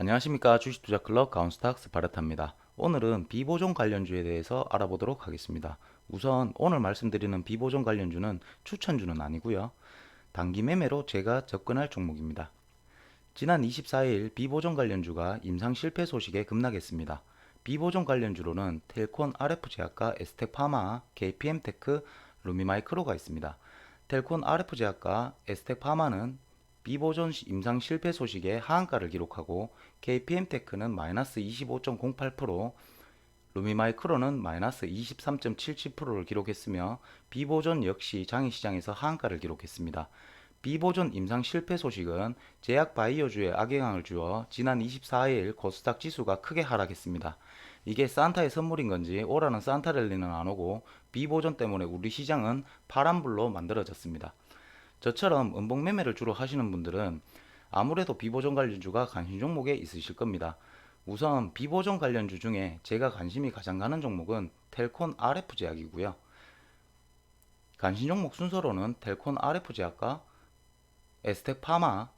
안녕하십니까 주식투자클럽 가운스탁스 바르타입니다. 오늘은 비보존 관련주에 대해서 알아보도록 하겠습니다. 우선 오늘 말씀드리는 비보존 관련주는 추천주는 아니고요. 단기 매매로 제가 접근할 종목입니다. 지난 24일 비보존 관련주가 임상 실패 소식에 급락했습니다. 비보존 관련주로는 텔콘 RF제약과 에스텍파마, KPM테크, 루미마이크로가 있습니다. 텔콘 RF제약과 에스텍파마는 비보존 시- 임상 실패 소식에 하한가를 기록하고 KPM테크는 마이너스 25.08%, 루미마이크로는 마이너스 23.77%를 기록했으며 비보존 역시 장외시장에서 하한가를 기록했습니다. 비보존 임상 실패 소식은 제약 바이오주에 악영향을 주어 지난 24일 코스닥 지수가 크게 하락했습니다. 이게 산타의 선물인 건지 오라는 산타 랠리는 안 오고 비보존 때문에 우리 시장은 파란불로 만들어졌습니다. 저처럼 음봉 매매를 주로 하시는 분들은 아무래도 비보존 관련주가 관심 종목에 있으실 겁니다. 우선 비보존 관련주 중에 제가 관심이 가장 가는 종목은 텔콘 RF 제약이고요. 관심 종목 순서로는 텔콘 RF 제약과 에스텍 파마,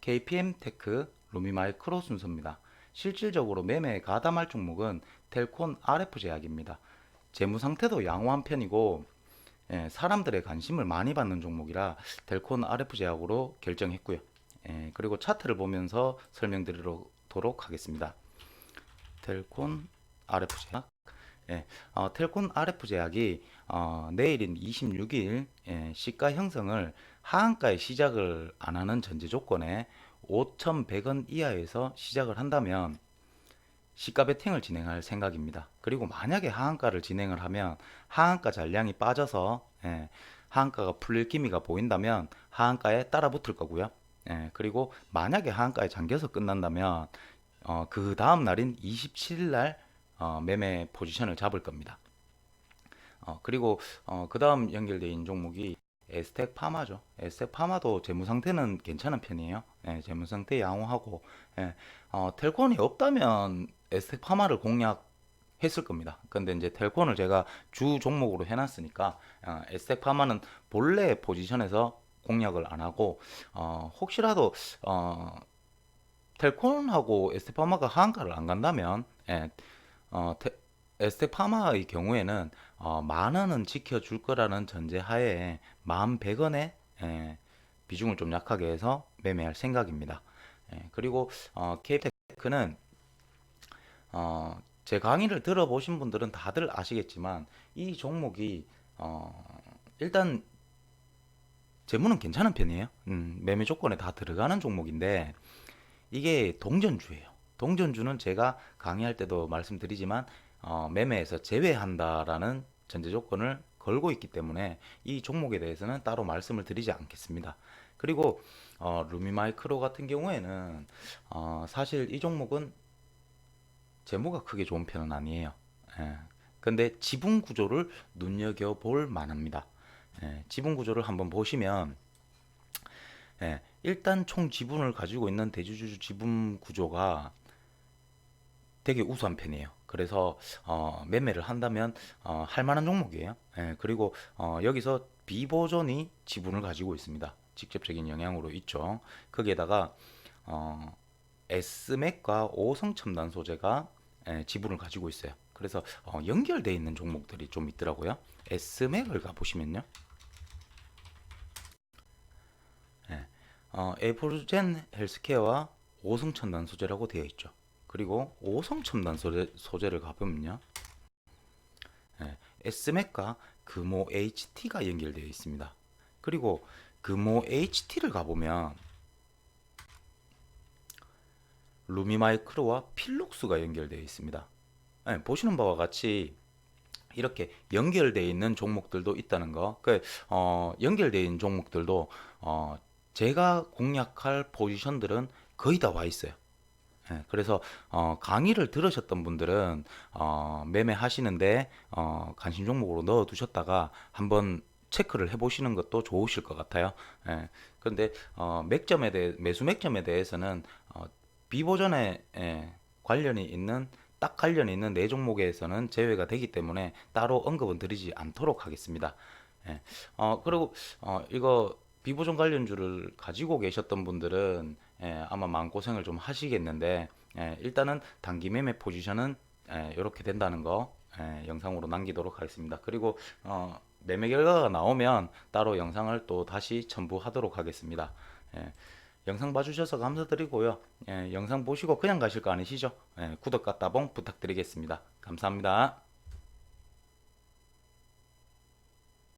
KPM 테크, 루미마이크로 순서입니다. 실질적으로 매매에 가담할 종목은 텔콘 RF 제약입니다. 재무 상태도 양호한 편이고 예, 사람들의 관심을 많이 받는 종목이라 델콘 RF 제약으로 결정했고요. 예, 그리고 차트를 보면서 설명드리도록 하겠습니다. 텔콘 RF 제약. 예, 어, 텔콘 RF 제약이 어, 내일인 26일 예, 시가 형성을 하한가에 시작을 안 하는 전제 조건에 5,100원 이하에서 시작을 한다면 시가 베팅을 진행할 생각입니다. 그리고 만약에 하한가를 진행을 하면 하한가 잔량이 빠져서 예, 하한가가 풀릴 기미가 보인다면 하한가에 따라 붙을 거고요. 예, 그리고 만약에 하한가에 잠겨서 끝난다면 어, 그 다음 날인 27일 날 어, 매매 포지션을 잡을 겁니다. 어, 그리고 어, 그 다음 있는 종목이 에스텍 파마죠. 에스텍 파마도 재무 상태는 괜찮은 편이에요. 예, 재무 상태 양호하고 예, 어, 텔콘이 없다면 에스텍 파마를 공략했을 겁니다. 근데 이제 텔콘을 제가 주 종목으로 해놨으니까 어, 에스텍 파마는 본래 포지션에서 공략을 안 하고 어, 혹시라도 어, 텔콘하고 에스텍 파마가 하한가를 안 간다면 예, 어, 테- 에스텍 파마의 경우에는 어, 만 원은 지켜줄 거라는 전제 하에 만 백 원에 예, 비중을 좀 약하게 해서 매매할 생각입니다. 예, 그리고 어, KP테크는 어, 제 강의를 들어보신 분들은 다들 아시겠지만 이 종목이 어, 일단 재무는 괜찮은 편이에요. 음, 매매 조건에 다 들어가는 종목인데 이게 동전주예요. 동전주는 제가 강의할 때도 말씀드리지만 어, 매매에서 제외한다라는 전제 조건을 걸고 있기 때문에 이 종목에 대해서는 따로 말씀을 드리지 않겠습니다. 그리고 어, 루미마이크로 같은 경우에는 어, 사실 이 종목은 재무가 크게 좋은 편은 아니에요. 예. 근데 지분 구조를 눈여겨 볼 만합니다. 예, 지분 구조를 한번 보시면 예, 일단 총 지분을 가지고 있는 대주주 지분 구조가 되게 우수한 편이에요. 그래서 어, 매매를 한다면 어, 할 만한 종목이에요. 예, 그리고 어, 여기서 비보존이 지분을 가지고 있습니다. 직접적인 영향으로 있죠. 거기에다가 어, S맥과 오성첨단 소재가 예, 지분을 가지고 있어요. 그래서 어, 연결돼 있는 종목들이 좀 있더라고요. S맥을 가보시면요. 예, 어, 에볼젠 헬스케어와 오성첨단 소재라고 되어 있죠. 그리고 오성첨단 소재, 소재 를 가보면요. 예, S맥과 금호 HT가 연결되어 있습니다. 그리고 금호 HT를 가보면 루미마이크로와 필룩스가 연결되어 있습니다. 예, 보시는 바와 같이 이렇게 연결되어 있는 종목들도 있다는 거. 그 어, 연결되어 있는 종목들도 어, 제가 공략할 포지션들은 거의 다 와 있어요. 예, 그래서 어, 강의를 들으셨던 분들은 어, 매매하시는데 어, 관심 종목으로 넣어 두셨다가 한번 체크를 해보시는 것도 좋으실 것 같아요. 예, 그런데 어, 맥점에 대해 매수 맥점에 대해서는 어, 비보전에 예, 관련이 있는 딱 관련이 있는 네 종목에서는 제외가 되기 때문에 따로 언급은 드리지 않도록 하겠습니다. 예, 어, 그리고 어, 이거 비보존 관련주를 가지고 계셨던 분들은 예, 아마 마음고생을 좀 하시겠는데 예, 일단은 단기 매매 포지션은 이렇게 된다는 거 예, 영상으로 남기도록 하겠습니다. 그리고 어, 매매 결과가 나오면 따로 영상을 또 다시 첨부하도록 하겠습니다. 예, 영상 봐주셔서 감사드리고요. 예, 영상 보시고 그냥 가실 거 아니시죠? 예, 구독과 따봉 부탁드리겠습니다. 감사합니다.